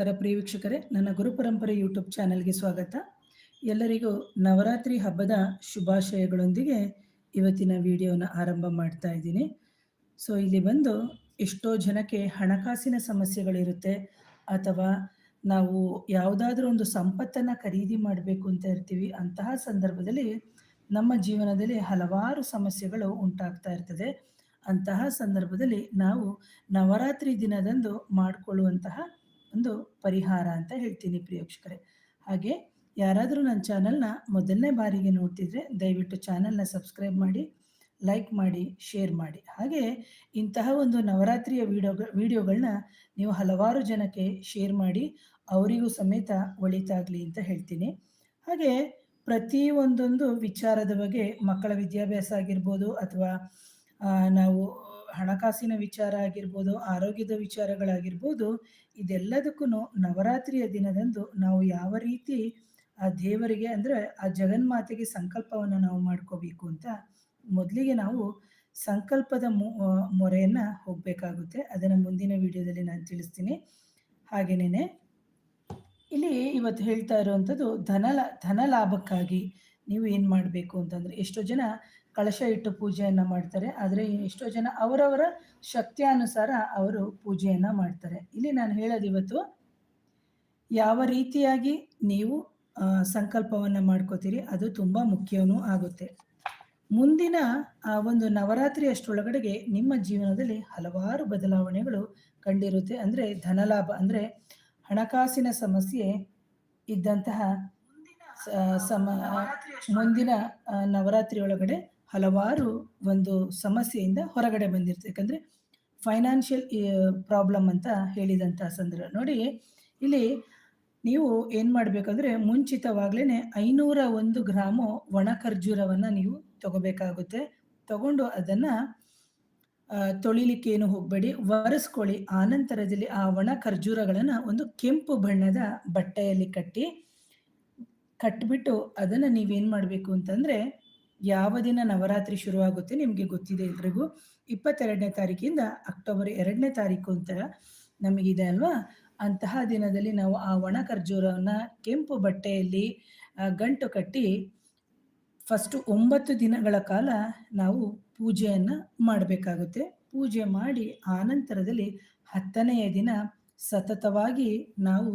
ನಮಸ್ಕಾರ ಪ್ರಿಯ ನನ್ನ ಗುರುಪರಂಪರೆ ಯೂಟ್ಯೂಬ್ ಚಾನೆಲ್ಗೆ ಸ್ವಾಗತ. ಎಲ್ಲರಿಗೂ ನವರಾತ್ರಿ ಹಬ್ಬದ ಶುಭಾಶಯಗಳೊಂದಿಗೆ ಇವತ್ತಿನ ವಿಡಿಯೋನ ಆರಂಭ ಮಾಡ್ತಾ ಇದ್ದೀನಿ. ಸೊ ಇಲ್ಲಿ ಬಂದು ಎಷ್ಟೋ ಜನಕ್ಕೆ ಹಣಕಾಸಿನ ಸಮಸ್ಯೆಗಳಿರುತ್ತೆ ಅಥವಾ ನಾವು ಯಾವುದಾದ್ರೂ ಒಂದು ಸಂಪತ್ತನ್ನು ಖರೀದಿ ಮಾಡಬೇಕು ಅಂತ ಇರ್ತೀವಿ, ಅಂತಹ ಸಂದರ್ಭದಲ್ಲಿ ನಮ್ಮ ಜೀವನದಲ್ಲಿ ಹಲವಾರು ಸಮಸ್ಯೆಗಳು ಉಂಟಾಗ್ತಾ ಇರ್ತದೆ. ಅಂತಹ ಸಂದರ್ಭದಲ್ಲಿ ನಾವು ನವರಾತ್ರಿ ದಿನದಂದು ಮಾಡಿಕೊಳ್ಳುವಂತಹ ಒಂದು ಪರಿಹಾರ ಅಂತ ಹೇಳ್ತೀನಿ ಪ್ರಿಯೋಕ್ಷಕರೇ. ಹಾಗೆ ಯಾರಾದರೂ ನನ್ನ ಚಾನಲ್ನ ಮೊದಲನೇ ಬಾರಿಗೆ ನೋಡ್ತಿದ್ರೆ ದಯವಿಟ್ಟು ಚಾನಲ್ನ ಸಬ್ಸ್ಕ್ರೈಬ್ ಮಾಡಿ, ಲೈಕ್ ಮಾಡಿ, ಶೇರ್ ಮಾಡಿ. ಹಾಗೆ ಇಂತಹ ಒಂದು ನವರಾತ್ರಿಯ ವಿಡಿಯೋ ವಿಡಿಯೋಗಳನ್ನ ನೀವು ಹಲವಾರು ಜನಕ್ಕೆ ಶೇರ್ ಮಾಡಿ ಅವರಿಗೂ ಸಮೇತ ಒಳಿತಾಗಲಿ ಅಂತ ಹೇಳ್ತೀನಿ. ಹಾಗೆ ಪ್ರತಿ ಒಂದೊಂದು ವಿಚಾರದ ಬಗ್ಗೆ ಮಕ್ಕಳ ವಿದ್ಯಾಭ್ಯಾಸ ಆಗಿರ್ಬೋದು ಅಥವಾ ನಾವು ಹಣಕಾಸಿನ ವಿಚಾರ ಆಗಿರ್ಬೋದು, ಆರೋಗ್ಯದ ವಿಚಾರಗಳಾಗಿರ್ಬೋದು ಇದೆಲ್ಲದಕ್ಕೂ ನವರಾತ್ರಿಯ ದಿನದಂದು ನಾವು ಯಾವ ರೀತಿ ಆ ದೇವರಿಗೆ ಅಂದರೆ ಆ ಜಗನ್ಮಾತೆಗೆ ಸಂಕಲ್ಪವನ್ನು ನಾವು ಮಾಡ್ಕೋಬೇಕು ಅಂತ ಮೊದಲಿಗೆ ನಾವು ಸಂಕಲ್ಪದ ಮೊರೆಯನ್ನು ಹೋಗಬೇಕಾಗುತ್ತೆ. ಅದನ್ನು ಮುಂದಿನ ವಿಡಿಯೋದಲ್ಲಿ ನಾನು ತಿಳಿಸ್ತೀನಿ. ಹಾಗೆಯೇ ಇಲ್ಲಿ ಇವತ್ತು ಹೇಳ್ತಾ ಇರುವಂಥದ್ದು ಧನ ಧನ ಲಾಭಕ್ಕಾಗಿ ನೀವು ಏನು ಮಾಡಬೇಕು ಅಂತಂದರೆ ಎಷ್ಟೋ ಜನ ಕಳಶ ಇಟ್ಟು ಪೂಜೆಯನ್ನು ಮಾಡ್ತಾರೆ. ಆದರೆ ಎಷ್ಟೋ ಜನ ಅವರವರ ಶಕ್ತಿಯಾನುಸಾರ ಅವರು ಪೂಜೆಯನ್ನು ಮಾಡ್ತಾರೆ. ಇಲ್ಲಿ ನಾನು ಹೇಳೋದು ಇವತ್ತು, ಯಾವ ರೀತಿಯಾಗಿ ನೀವು ಸಂಕಲ್ಪವನ್ನು ಮಾಡ್ಕೋತೀರಿ ಅದು ತುಂಬ ಮುಖ್ಯವೂ ಆಗುತ್ತೆ. ಮುಂದಿನ ಆ ಒಂದು ನವರಾತ್ರಿ ಅಷ್ಟರೊಳಗಡೆಗೆ ನಿಮ್ಮ ಜೀವನದಲ್ಲಿ ಹಲವಾರು ಬದಲಾವಣೆಗಳು ಕಂಡಿರುತ್ತೆ. ಅಂದರೆ ಧನಲಾಭ, ಅಂದರೆ ಹಣಕಾಸಿನ ಸಮಸ್ಯೆ ಇದ್ದಂತಹ ಸಮ ಮುಂದಿನ ನವರಾತ್ರಿ ಒಳಗಡೆ ಹಲವಾರು ಒಂದು ಸಮಸ್ಯೆಯಿಂದ ಹೊರಗಡೆ ಬಂದಿರುತ್ತೆ. ಯಾಕಂದರೆ ಫೈನಾನ್ಷಿಯಲ್ ಪ್ರಾಬ್ಲಮ್ ಅಂತ ಹೇಳಿದಂಥ ಸಂದರ್ಭ. ನೋಡಿ, ಇಲ್ಲಿ ನೀವು ಏನು ಮಾಡಬೇಕಂದ್ರೆ ಮುಂಚಿತವಾಗ್ಲೇ ಐನೂರ ಒಂದು ಗ್ರಾಮು ಒಣ ಖರ್ಜೂರವನ್ನು ನೀವು ತಗೋಬೇಕಾಗುತ್ತೆ. ತಗೊಂಡು ಅದನ್ನು ತೊಳಿಲಿಕ್ಕೆ ಏನು ಹೋಗಬೇಡಿ. ಒರೆಸ್ಕೊಳ್ಳಿ. ಆನಂತರದಲ್ಲಿ ಆ ಒಣ ಖರ್ಜೂರಗಳನ್ನು ಒಂದು ಕೆಂಪು ಬಣ್ಣದ ಬಟ್ಟೆಯಲ್ಲಿ ಕಟ್ಟಿ, ಕಟ್ಬಿಟ್ಟು ಅದನ್ನು ನೀವೇನು ಮಾಡಬೇಕು ಅಂತಂದರೆ ಯಾವ ದಿನ ನವರಾತ್ರಿ ಶುರುವಾಗುತ್ತೆ ನಿಮಗೆ ಗೊತ್ತಿದೆ ಎಲ್ರಿಗೂ. ಇಪ್ಪತ್ತೆರಡನೇ ತಾರೀಕಿಂದ ಅಕ್ಟೋಬರ್ ಎರಡನೇ ತಾರೀಕು ಅಂತ ನಮಗಿದೆ ಅಲ್ವಾ? ಅಂತಹ ದಿನದಲ್ಲಿ ನಾವು ಆ ಒಣ ಖರ್ಜೂರವನ್ನು ಕೆಂಪು ಬಟ್ಟೆಯಲ್ಲಿ ಗಂಟು ಕಟ್ಟಿ ಫಸ್ಟು ಒಂಬತ್ತು ದಿನಗಳ ಕಾಲ ನಾವು ಪೂಜೆಯನ್ನು ಮಾಡಬೇಕಾಗುತ್ತೆ. ಪೂಜೆ ಮಾಡಿ ಆನಂತರದಲ್ಲಿ ಹತ್ತನೆಯ ದಿನ ಸತತವಾಗಿ ನಾವು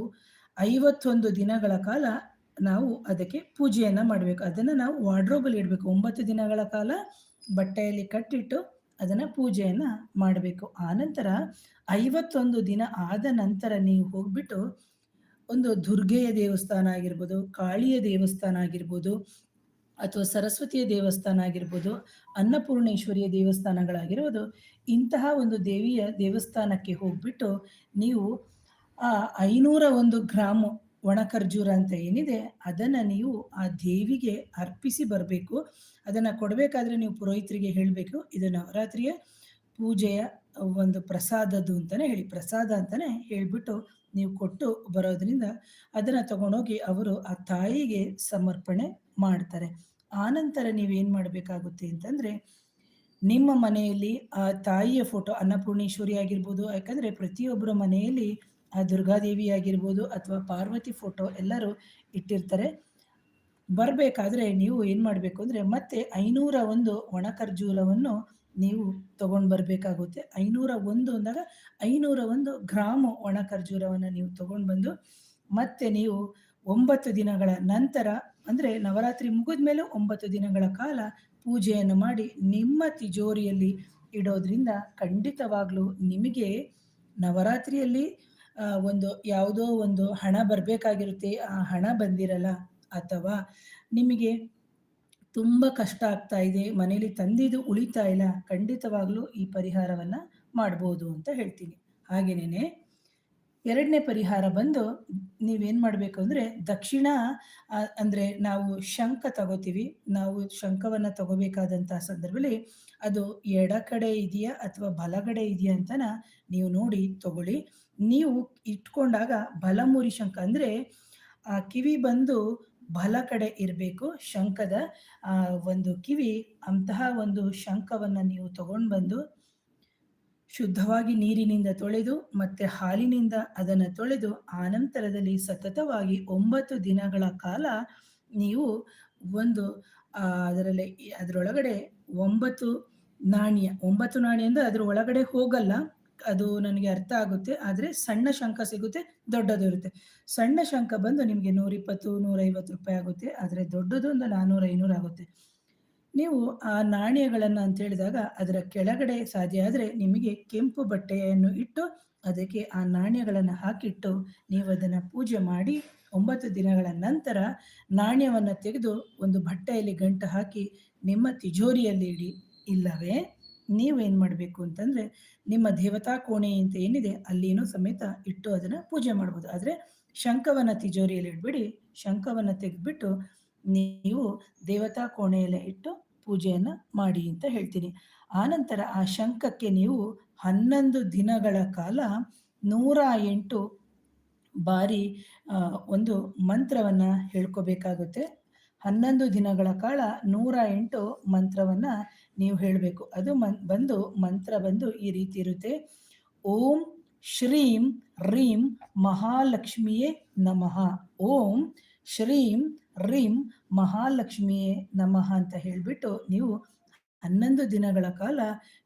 ಐವತ್ತೊಂದು ದಿನಗಳ ಕಾಲ ನಾವು ಅದಕ್ಕೆ ಪೂಜೆಯನ್ನು ಮಾಡಬೇಕು. ಅದನ್ನು ನಾವು ವಾರ್ಡ್ರೋಬಲ್ಲಿ ಇಡಬೇಕು. ಒಂಬತ್ತು ದಿನಗಳ ಕಾಲ ಬಟ್ಟೆಯಲ್ಲಿ ಕಟ್ಟಿಟ್ಟು ಅದನ್ನು ಪೂಜೆಯನ್ನು ಮಾಡಬೇಕು. ಆನಂತರ ಐವತ್ತೊಂದು ದಿನ ಆದ ನಂತರ ನೀವು ಹೋಗ್ಬಿಟ್ಟು ಒಂದು ದುರ್ಗೆಯ ದೇವಸ್ಥಾನ ಆಗಿರ್ಬೋದು, ಕಾಳಿಯ ದೇವಸ್ಥಾನ ಆಗಿರ್ಬೋದು, ಅಥವಾ ಸರಸ್ವತಿಯ ದೇವಸ್ಥಾನ ಆಗಿರ್ಬೋದು, ಅನ್ನಪೂರ್ಣೇಶ್ವರಿಯ ದೇವಸ್ಥಾನಗಳಾಗಿರ್ಬೋದು, ಇಂತಹ ಒಂದು ದೇವಿಯ ದೇವಸ್ಥಾನಕ್ಕೆ ಹೋಗ್ಬಿಟ್ಟು ನೀವು ಆ ಐನೂರ ಒಂದು ಗ್ರಾಮು ಒಣ ಖರ್ಜೂರ ಅಂತ ಏನಿದೆ, ಅದನ್ನು ನೀವು ಆ ದೇವಿಗೆ ಅರ್ಪಿಸಿ ಬರಬೇಕು. ಅದನ್ನು ಕೊಡಬೇಕಾದ್ರೆ ನೀವು ಪುರೋಹಿತರಿಗೆ ಹೇಳಬೇಕು, ಇದು ನವರಾತ್ರಿಯ ಪೂಜೆಯ ಒಂದು ಪ್ರಸಾದದ್ದು ಅಂತಲೇ ಹೇಳಿ. ಪ್ರಸಾದ ಅಂತಲೇ ಹೇಳಿಬಿಟ್ಟು ನೀವು ಕೊಟ್ಟು ಬರೋದ್ರಿಂದ ಅದನ್ನು ತಗೊಂಡೋಗಿ ಅವರು ಆ ತಾಯಿಗೆ ಸಮರ್ಪಣೆ ಮಾಡ್ತಾರೆ. ಆನಂತರ ನೀವೇನು ಮಾಡಬೇಕಾಗುತ್ತೆ ಅಂತಂದರೆ, ನಿಮ್ಮ ಮನೆಯಲ್ಲಿ ಆ ತಾಯಿಯ ಫೋಟೋ ಅನ್ನಪೂರ್ಣೇಶ್ವರಿ ಆಗಿರ್ಬೋದು, ಯಾಕಂದರೆ ಪ್ರತಿಯೊಬ್ಬರ ಮನೆಯಲ್ಲಿ ಆ ದುರ್ಗಾದೇವಿ ಆಗಿರ್ಬೋದು ಅಥವಾ ಪಾರ್ವತಿ ಫೋಟೋ ಎಲ್ಲರೂ ಇಟ್ಟಿರ್ತಾರೆ. ಬರಬೇಕಾದ್ರೆ ನೀವು ಏನು ಮಾಡಬೇಕು ಅಂದರೆ ಮತ್ತೆ ಐನೂರ ಒಂದು ಒಣ ಖರ್ಜೂರವನ್ನು ನೀವು ತಗೊಂಡು ಬರಬೇಕಾಗುತ್ತೆ. ಐನೂರ ಒಂದು ಅಂದಾಗ ಐನೂರ ಒಂದು ಗ್ರಾಮ ಒಣ ಖರ್ಜೂರವನ್ನು ನೀವು ತಗೊಂಡು ಬಂದು ಮತ್ತೆ ನೀವು ಒಂಬತ್ತು ದಿನಗಳ ನಂತರ ಅಂದರೆ ನವರಾತ್ರಿ ಮುಗಿದ ಮೇಲೆ ಒಂಬತ್ತು ದಿನಗಳ ಕಾಲ ಪೂಜೆಯನ್ನು ಮಾಡಿ ನಿಮ್ಮ ತಿಜೋರಿಯಲ್ಲಿ ಇಡೋದ್ರಿಂದ ಖಂಡಿತವಾಗ್ಲೂ ನಿಮಗೆ ನವರಾತ್ರಿಯಲ್ಲಿ ಒಂದು ಯಾವುದೋ ಒಂದು ಹಣ ಬರಬೇಕಾಗಿರುತ್ತೆ, ಆ ಹಣ ಬಂದಿರಲ್ಲ ಅಥವಾ ನಿಮಗೆ ತುಂಬ ಕಷ್ಟ ಆಗ್ತಾ ಇದೆ ಮನೇಲಿ ತಂದಿದ್ದು ಉಳಿತಾ ಇಲ್ಲ, ಖಂಡಿತವಾಗ್ಲೂ ಈ ಪರಿಹಾರವನ್ನು ಮಾಡ್ಬೋದು ಅಂತ ಹೇಳ್ತೀನಿ. ಹಾಗೆಯೇ ಎರಡನೇ ಪರಿಹಾರ ಬಂದು ನೀವೇನು ಮಾಡಬೇಕು ಅಂದರೆ ದಕ್ಷಿಣ ಅಂದರೆ ನಾವು ಶಂಖ ತಗೋತೀವಿ. ನಾವು ಶಂಖವನ್ನು ತಗೋಬೇಕಾದಂಥ ಸಂದರ್ಭದಲ್ಲಿ ಅದು ಎಡ ಕಡೆ ಇದೆಯಾ ಅಥವಾ ಬಲಗಡೆ ಇದೆಯಾ ಅಂತನ ನೀವು ನೋಡಿ ತಗೊಳ್ಳಿ. ನೀವು ಇಟ್ಕೊಂಡಾಗ ಬಲಮೂರಿ ಶಂಖ ಅಂದರೆ ಆ ಕಿವಿ ಬಂದು ಬಲ ಕಡೆ ಇರಬೇಕು ಶಂಖದ ಒಂದು ಕಿವಿ ಅಂತಹ ಒಂದು ಶಂಖವನ್ನು ನೀವು ತಗೊಂಡು ಬಂದು ಶುದ್ಧವಾಗಿ ನೀರಿನಿಂದ ತೊಳೆದು ಮತ್ತೆ ಹಾಲಿನಿಂದ ಅದನ್ನು ತೊಳೆದು ಆನಂತರದಲ್ಲಿ ಸತತವಾಗಿ ಒಂಬತ್ತು ದಿನಗಳ ಕಾಲ ನೀವು ಒಂದು ಅದರಲ್ಲಿ ಅದರೊಳಗಡೆ ಒಂಬತ್ತು ನಾಣ್ಯ ಒಂಬತ್ತು ನಾಣ್ಯ ಅಂದರೆ ಅದ್ರ ಒಳಗಡೆ ಹೋಗಲ್ಲ, ಅದು ನನಗೆ ಅರ್ಥ ಆಗುತ್ತೆ, ಆದರೆ ಸಣ್ಣ ಶಂಖ ಸಿಗುತ್ತೆ, ದೊಡ್ಡದು ಇರುತ್ತೆ. ಸಣ್ಣ ಶಂಖ ಬಂದು ನಿಮಗೆ ನೂರಿಪ್ಪತ್ತು, ನೂರೈವತ್ತು ರೂಪಾಯಿ ಆಗುತ್ತೆ, ಆದರೆ ದೊಡ್ಡದು ಒಂದು ನಾನ್ನೂರು ಐನೂರು ಆಗುತ್ತೆ. ನೀವು ಆ ನಾಣ್ಯಗಳನ್ನು ಅಂತ ಹೇಳಿದಾಗ ಅದರ ಕೆಳಗಡೆ ಸಾಧ್ಯ ಆದರೆ ನಿಮಗೆ ಕೆಂಪು ಬಟ್ಟೆಯನ್ನು ಇಟ್ಟು ಅದಕ್ಕೆ ಆ ನಾಣ್ಯಗಳನ್ನು ಹಾಕಿಟ್ಟು ನೀವು ಅದನ್ನು ಪೂಜೆ ಮಾಡಿ ಒಂಬತ್ತು ದಿನಗಳ ನಂತರ ನಾಣ್ಯವನ್ನು ತೆಗೆದು ಒಂದು ಬಟ್ಟೆಯಲ್ಲಿ ಗಂಟು ಹಾಕಿ ನಿಮ್ಮ ತಿಜೋರಿಯಲ್ಲಿ ಇಡಿ. ಇಲ್ಲವೇ? ನೀವೇನು ಮಾಡಬೇಕು ಅಂತಂದರೆ ನಿಮ್ಮ ದೇವತಾ ಕೋಣೆ ಅಂತ ಏನಿದೆ ಅಲ್ಲಿನೂ ಸಮೇತ ಇಟ್ಟು ಅದನ್ನು ಪೂಜೆ ಮಾಡ್ಬೋದು. ಆದರೆ ಶಂಖವನ್ನು ತಿಜೋರಿಯಲ್ಲಿ ಇಟ್ಬಿಡಿ ಶಂಖವನ್ನು ತೆಗೆದ್ಬಿಟ್ಟು ನೀವು ದೇವತಾ ಕೋಣೆಯಲ್ಲೇ ಇಟ್ಟು ಪೂಜೆಯನ್ನು ಮಾಡಿ ಅಂತ ಹೇಳ್ತೀನಿ. ಆನಂತರ ಆ ಶಂಖಕ್ಕೆ ನೀವು ಹನ್ನೊಂದು ದಿನಗಳ ಕಾಲ ನೂರ ಎಂಟು ಬಾರಿ ಒಂದು ಮಂತ್ರವನ್ನು ಹೇಳ್ಕೋಬೇಕಾಗುತ್ತೆ. ಹನ್ನೊಂದು ದಿನಗಳ ಕಾಲ ನೂರ ಎಂಟು ಮಂತ್ರವನ್ನು ನೀವು ಹೇಳಬೇಕು. ಅದು ಮನ್ ಬಂದು ಮಂತ್ರ ಬಂದು ಈ ರೀತಿ ಇರುತ್ತೆ. ಓಂ ಶ್ರೀಂ ರೀಂ ಮಹಾಲಕ್ಷ್ಮಿಯೇ ನಮಃ. ಓಂ ಶ್ರೀಂ ರೀಂ ಮಹಾಲಕ್ಷ್ಮಿಯೇ ನಮಃ ಅಂತ ಹೇಳಿಬಿಟ್ಟು ನೀವು ಹನ್ನೊಂದು ದಿನಗಳ ಕಾಲ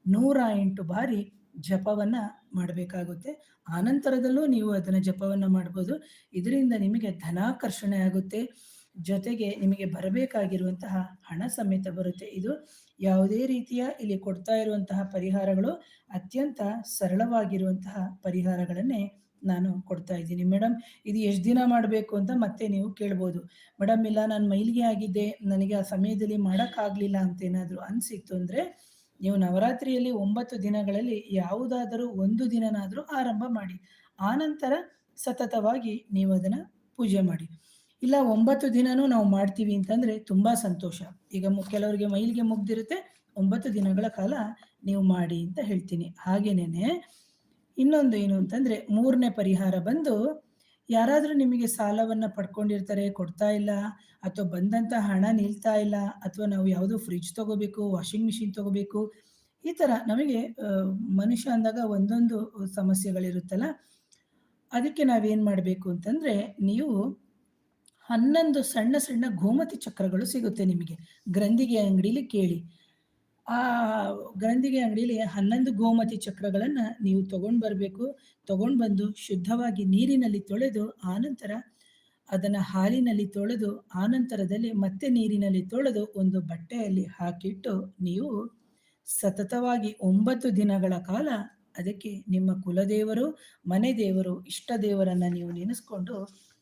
ನೂರ ಎಂಟು ಬಾರಿ ಜಪವನ್ನ ಮಾಡಬೇಕಾಗುತ್ತೆ. ಆನಂತರದಲ್ಲೂ ನೀವು ಅದನ್ನು ಜಪವನ್ನ ಮಾಡ್ಬೋದು. ಇದರಿಂದ ನಿಮಗೆ ಧನಾಕರ್ಷಣೆ ಆಗುತ್ತೆ. ಜೊತೆಗೆ ನಿಮಗೆ ಬರಬೇಕಾಗಿರುವಂತಹ ಹಣ ಸಮೇತ ಬರುತ್ತೆ. ಇದು ಯಾವುದೇ ರೀತಿಯ ಇಲ್ಲಿ ಕೊಡ್ತಾ ಇರುವಂತಹ ಪರಿಹಾರಗಳು ಅತ್ಯಂತ ಸರಳವಾಗಿರುವಂತಹ ಪರಿಹಾರಗಳನ್ನೇ ನಾನು ಕೊಡ್ತಾ ಇದ್ದೀನಿ. ಮೇಡಮ್ ಇದು ಎಷ್ಟು ದಿನ ಮಾಡಬೇಕು ಅಂತ ಮತ್ತೆ ನೀವು ಕೇಳ್ಬೋದು. ಮೇಡಮ್ ಇಲ್ಲ, ನಾನು ಮೈಲಿಗೆ ಆಗಿದ್ದೆ. ನನಗೆ ಆ ಸಮಯದಲ್ಲಿ ಮಾಡೋಕ್ಕಾಗಲಿಲ್ಲ ಅಂತ ಏನಾದರೂ ಅನಿಸಿತ್ತು ಅಂದರೆ, ನೀವು ನವರಾತ್ರಿಯಲ್ಲಿ ಒಂಬತ್ತು ದಿನಗಳಲ್ಲಿ ಯಾವುದಾದರೂ ಒಂದು ದಿನನಾದರೂ ಆರಂಭ ಮಾಡಿ. ಆನಂತರ ಸತತವಾಗಿ ನೀವು ಅದನ್ನು ಪೂಜೆ ಮಾಡಿ. ಇಲ್ಲ, ಒಂಬತ್ತು ದಿನನೂ ನಾವು ಮಾಡ್ತೀವಿ ಅಂತಂದರೆ ತುಂಬ ಸಂತೋಷ. ಈಗ ಕೆಲವರಿಗೆ ಮೈಲಿಗೆ ಮುಗ್ದಿರುತ್ತೆ, ಒಂಬತ್ತು ದಿನಗಳ ಕಾಲ ನೀವು ಮಾಡಿ ಅಂತ ಹೇಳ್ತೀನಿ. ಹಾಗೇನೇ ಇನ್ನೊಂದು ಏನು ಅಂತಂದ್ರೆ ಮೂರನೇ ಪರಿಹಾರ ಬಂದು ಯಾರಾದರೂ ನಿಮಗೆ ಸಾಲವನ್ನು ಪಡ್ಕೊಂಡಿರ್ತಾರೆ, ಕೊಡ್ತಾ ಇಲ್ಲ, ಅಥವಾ ಬಂದಂಥ ಹಣ ನಿಲ್ತಾ ಇಲ್ಲ, ಅಥವಾ ನಾವು ಯಾವುದೋ ಫ್ರಿಜ್ ತಗೋಬೇಕು ವಾಷಿಂಗ್ ಮಿಷಿನ್ ತಗೋಬೇಕು, ಈ ಥರ ನಮಗೆ ಮನುಷ್ಯ ಅಂದಾಗ ಒಂದೊಂದು ಸಮಸ್ಯೆಗಳಿರುತ್ತಲ್ಲ, ಅದಕ್ಕೆ ನಾವೇನು ಮಾಡಬೇಕು ಅಂತಂದರೆ ನೀವು ಹನ್ನೊಂದು ಸಣ್ಣ ಸಣ್ಣ ಗೋಮತಿ ಚಕ್ರಗಳು ಸಿಗುತ್ತೆ ನಿಮಗೆ. ಗ್ರಂಥಿಗೆ ಅಂಗಡಿಲಿ ಕೇಳಿ. ಆ ಗ್ರಂಥಿಗೆ ಅಂಗಡಿಲಿ ಹನ್ನೊಂದು ಗೋಮತಿ ಚಕ್ರಗಳನ್ನು ನೀವು ತಗೊಂಡು ಬರಬೇಕು. ತಗೊಂಡು ಬಂದು ಶುದ್ಧವಾಗಿ ನೀರಿನಲ್ಲಿ ತೊಳೆದು ಆನಂತರ ಅದನ್ನು ಹಾಲಿನಲ್ಲಿ ತೊಳೆದು ಆನಂತರದಲ್ಲಿ ಮತ್ತೆ ನೀರಿನಲ್ಲಿ ತೊಳೆದು ಒಂದು ಬಟ್ಟೆಯಲ್ಲಿ ಹಾಕಿಟ್ಟು ನೀವು ಸತತವಾಗಿ ಒಂಬತ್ತು ದಿನಗಳ ಕಾಲ ಅದಕ್ಕೆ ನಿಮ್ಮ ಕುಲದೇವರು, ಮನೆ ದೇವರು, ಇಷ್ಟ ದೇವರನ್ನು ನೀವು ನೆನೆಸ್ಕೊಂಡು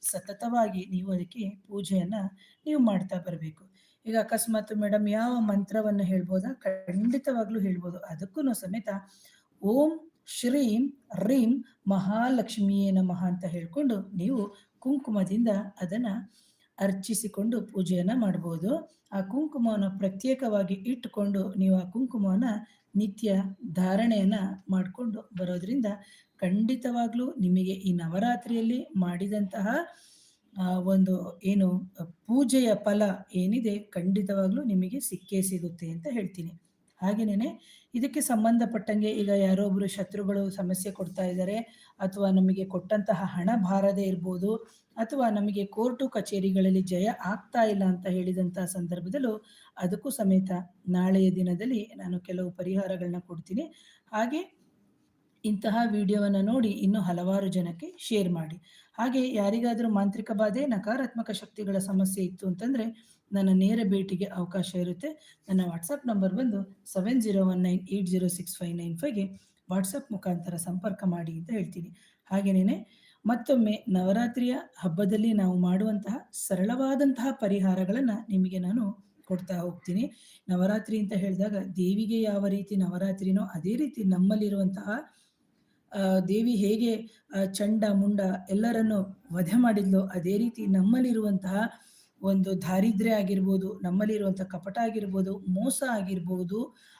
ಸತತವಾಗಿ ನೀವು ಅದಕ್ಕೆ ಪೂಜೆಯನ್ನು ನೀವು ಮಾಡ್ತಾ ಬರಬೇಕು. ಈಗ ಅಕಸ್ಮಾತ್ ಮೇಡಮ್ ಯಾವ ಮಂತ್ರವನ್ನು ಹೇಳ್ಬೋದಾ? ಖಂಡಿತವಾಗ್ಲೂ ಹೇಳ್ಬೋದು. ಅದಕ್ಕೂ ಸಮೇತ ಓಂ ಶ್ರೀಂ ರೀಂ ಮಹಾಲಕ್ಷ್ಮಿಯೇ ನಮಃ ಅಂತ ಹೇಳ್ಕೊಂಡು ನೀವು ಕುಂಕುಮದಿಂದ ಅದನ್ನ ಅರ್ಚಿಸಿಕೊಂಡು ಪೂಜೆಯನ್ನ ಮಾಡ್ಬೋದು. ಆ ಕುಂಕುಮವನ್ನು ಪ್ರತ್ಯೇಕವಾಗಿ ಇಟ್ಟುಕೊಂಡು ನೀವು ಆ ಕುಂಕುಮವನ್ನ ನಿತ್ಯ ಧಾರಣೆಯನ್ನ ಮಾಡಿಕೊಂಡು ಬರೋದ್ರಿಂದ ಖಂಡಿತವಾಗ್ಲೂ ನಿಮಗೆ ಈ ನವರಾತ್ರಿಯಲ್ಲಿ ಮಾಡಿದಂತಹ ಒಂದು ಏನು ಪೂಜೆಯ ಫಲ ಏನಿದೆ ಖಂಡಿತವಾಗ್ಲೂ ನಿಮಗೆ ಸಿಕ್ಕೇ ಸಿಗುತ್ತೆ ಅಂತ ಹೇಳ್ತೀನಿ. ಹಾಗೇನೆ ಇದಕ್ಕೆ ಸಂಬಂಧಪಟ್ಟಂಗೆ ಈಗ ಯಾರೋ ಒಬ್ರು ಶತ್ರುಗಳು ಸಮಸ್ಯೆ ಕೊಡ್ತಾ ಇದ್ದಾರೆ, ಅಥವಾ ನಮಗೆ ಕೊಟ್ಟಂತಹ ಹಣ ಬಾರದೆ ಇರ್ಬೋದು, ಅಥವಾ ನಮಗೆ ಕೋರ್ಟು ಕಚೇರಿಗಳಲ್ಲಿ ಜಯ ಆಗ್ತಾ ಇಲ್ಲ ಅಂತ ಹೇಳಿದಂತಹ ಸಂದರ್ಭದಲ್ಲೂ ಅದಕ್ಕೂ ಸಮೇತ ನಾಳೆಯ ದಿನದಲ್ಲಿ ನಾನು ಕೆಲವು ಪರಿಹಾರಗಳನ್ನ ಕೊಡ್ತೀನಿ. ಹಾಗೆ ಇಂತಹ ವಿಡಿಯೋವನ್ನು ನೋಡಿ ಇನ್ನೂ ಹಲವಾರು ಜನಕ್ಕೆ ಶೇರ್ ಮಾಡಿ. ಹಾಗೆ ಯಾರಿಗಾದರೂ ಮಾಂತ್ರಿಕ ಬಾಧೆ, ನಕಾರಾತ್ಮಕ ಶಕ್ತಿಗಳ ಸಮಸ್ಯೆ ಇತ್ತು ಅಂತಂದರೆ ನನ್ನ ನೇರ ಭೇಟಿಗೆ ಅವಕಾಶ ಇರುತ್ತೆ. ನನ್ನ ವಾಟ್ಸಪ್ ನಂಬರ್ ಬಂದು seven zero one nine eight zero six five nine ಫೈವ್ಗೆ WhatsApp ಮುಖಾಂತರ ಸಂಪರ್ಕ ಮಾಡಿ ಅಂತ ಹೇಳ್ತೀನಿ. ಹಾಗೆಯೇ ಮತ್ತೊಮ್ಮೆ ನವರಾತ್ರಿಯ ಹಬ್ಬದಲ್ಲಿ ನಾವು ಮಾಡುವಂತಹ ಸರಳವಾದಂತಹ ಪರಿಹಾರಗಳನ್ನು ನಿಮಗೆ ನಾನು ಕೊಡ್ತಾ ಹೋಗ್ತೀನಿ. ನವರಾತ್ರಿ ಅಂತ ಹೇಳಿದಾಗ ದೇವಿಗೆ ಯಾವ ರೀತಿ ನವರಾತ್ರಿನೋ ಅದೇ ರೀತಿ ನಮ್ಮಲ್ಲಿರುವಂತಹ ದೇವಿ ಹೇಗೆ ಚಂಡ, ಮುಂಡ ಎಲ್ಲರನ್ನು ವಧೆ ಮಾಡಿದ್ಲೋ ಅದೇ ರೀತಿ ನಮ್ಮಲ್ಲಿರುವಂತಹ ಒಂದು ದಾರಿದ್ರ್ಯ ಆಗಿರ್ಬೋದು ನಮ್ಮಲ್ಲಿರುವಂತಹ ಕಪಟ ಆಗಿರ್ಬೋದು, ಮೋಸ ಆಗಿರ್ಬೋದು,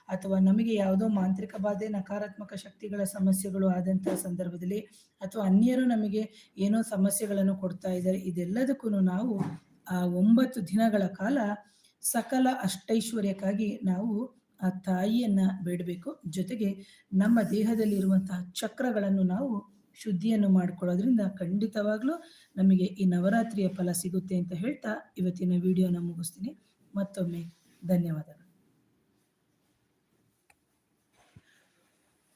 ಅಥವಾ ನಮಗೆ ಯಾವುದೋ ಮಾಂತ್ರಿಕ ಬಾಧೆ, ನಕಾರಾತ್ಮಕ ಶಕ್ತಿಗಳ ಸಮಸ್ಯೆಗಳು ಆದಂತಹ ಸಂದರ್ಭದಲ್ಲಿ ಅಥವಾ ಅನ್ಯರು ನಮಗೆ ಏನೋ ಸಮಸ್ಯೆಗಳನ್ನು ಕೊಡ್ತಾ ಇದ್ದಾರೆ, ಇದೆಲ್ಲದಕ್ಕೂ ನಾವು ಆ ಒಂಬತ್ತು ದಿನಗಳ ಕಾಲ ಸಕಲ ಅಷ್ಟೈಶ್ವರ್ಯಕ್ಕಾಗಿ ನಾವು ಆ ತಾಯಿಯನ್ನ ಬೇಡಬೇಕು. ಜೊತೆಗೆ ನಮ್ಮ ದೇಹದಲ್ಲಿರುವಂತಹ ಚಕ್ರಗಳನ್ನು ನಾವು ಶುದ್ಧಿಯನ್ನು ಮಾಡ್ಕೊಳ್ಳೋದ್ರಿಂದ ಖಂಡಿತವಾಗ್ಲೂ ನಮಗೆ ಈ ನವರಾತ್ರಿಯ ಫಲ ಸಿಗುತ್ತೆ ಅಂತ ಹೇಳ್ತಾ ಇವತ್ತಿನ ವಿಡಿಯೋನ ಮುಗಿಸ್ತೀನಿ. ಮತ್ತೊಮ್ಮೆ ಧನ್ಯವಾದಗಳು.